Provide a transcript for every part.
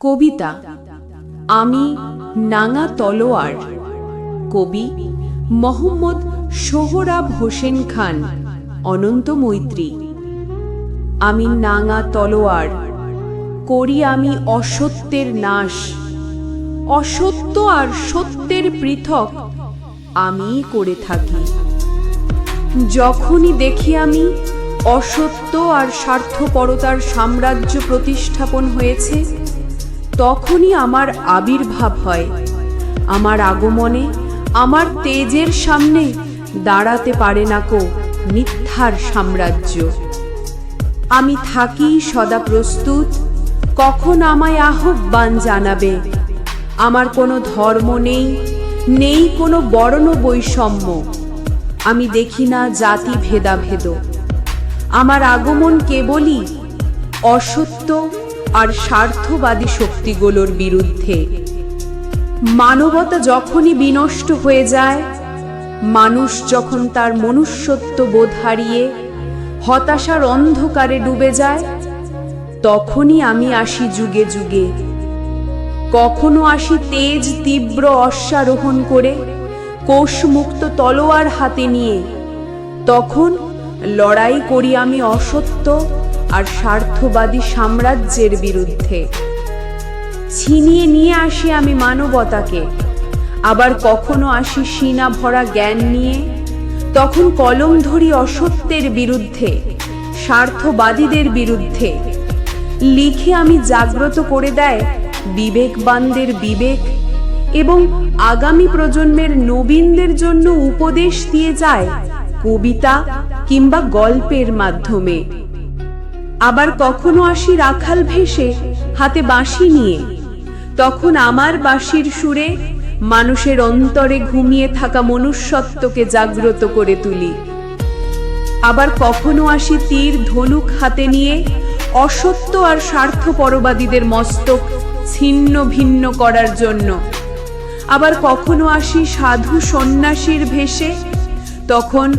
কবিতা। আমি নাঙা তলোয়ার। কবি মোহাম্মদ সোহরাব হোসেন খান, অনন্ত মৈত্রী। আমি নাঙা তলোয়ার। করি আমি অসত্যের নাশ। অসত্য আর সত্যের পৃথক আমি করে থাকি। যখনই দেখি আমি অসত্য আর স্বার্থপরতার সাম্রাজ্য প্রতিষ্ঠাপন হয়েছে তখনই আমার আবির্ভাব হয়। আমার আগমনে, আমার তেজের সামনে দাঁড়াতে পারে না কো মিথ্যার সাম্রাজ্য। আমি থাকি সদা প্রস্তুত, কখন আমায় আহ্বান জানাবে? আমার কোনো ধর্ম নেই নেই কোনো বর্ণ বৈষম্য। আমি দেখি না জাতি ভেদাভেদ। আমার আগমন কেবলই অসত্য আর স্বার্থবাদী শক্তিগুলোর বিরুদ্ধে। মানবতা যখনই বিনষ্ট হয়ে যায়, মানুষ যখন তার মনুষ্যত্ব বোধ হারিয়ে হতাশার অন্ধকারে ডুবে যায়, তখনই আমি আসি যুগে যুগে। কখনো আসি তেজ তীব্র অশ্বারোহণ করে, কোষমুক্ত তলোয়ার হাতে নিয়ে। তখন লড়াই করি আমি অসত্য আর স্বার্থবাদী সাম্রাজ্যের বিরুদ্ধে। ছিনিয়ে নিয়ে আসি আমি মানবতাকে। আবার কখনো আসি সিনা ভরা জ্ঞান নিয়ে। তখন কলম ধরি অসত্যের বিরুদ্ধে, স্বার্থবাদীদের বিরুদ্ধে। লিখে আমি জাগ্রত করে দেয় বিবেকবানদের বিবেক এবং আগামী প্রজন্মের নবীনদের জন্য উপদেশ দিয়ে যায় কবিতা কিংবা গল্পের মাধ্যমে। আবার কখনো আসি রাখাল ভেসে হাতে বাঁশি নিয়ে। তখন আমার বাঁশির সুরে মানুষের অন্তরে ঘুমিয়ে থাকা মনুষ্যত্বকে জাগ্রত করে তুলি। আবার কখনো আসি তীর ধনুক হাতে নিয়ে অসত্য আর স্বার্থপরবাদীদের মস্তক ছিন্ন ভিন্ন করার জন্য। আবার কখনো আসি সাধু সন্ন্যাসীর ভেসে, তখন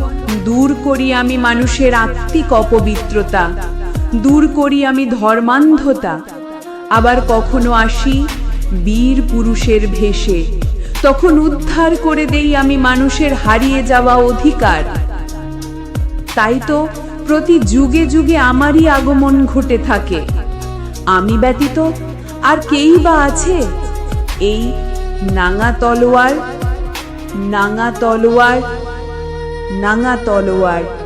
দূর করি আমি মানুষের আত্মিক অপবিত্রতা। দূর করি আমি ধর্মান্ধতা। আবার কখনো আসি বীর পুরুষের ভেসে তখন উদ্ধার করে দেই আমি মানুষের হারিয়ে যাওয়া অধিকার। তাই তো প্রতি যুগে যুগে আমারই আগমন ঘটে থাকে। আমি ব্যতীত আর কেই বা আছে? এই নাঙা তলোয়ার নাঙা তলোয়ার নাঙা তলোয়ার।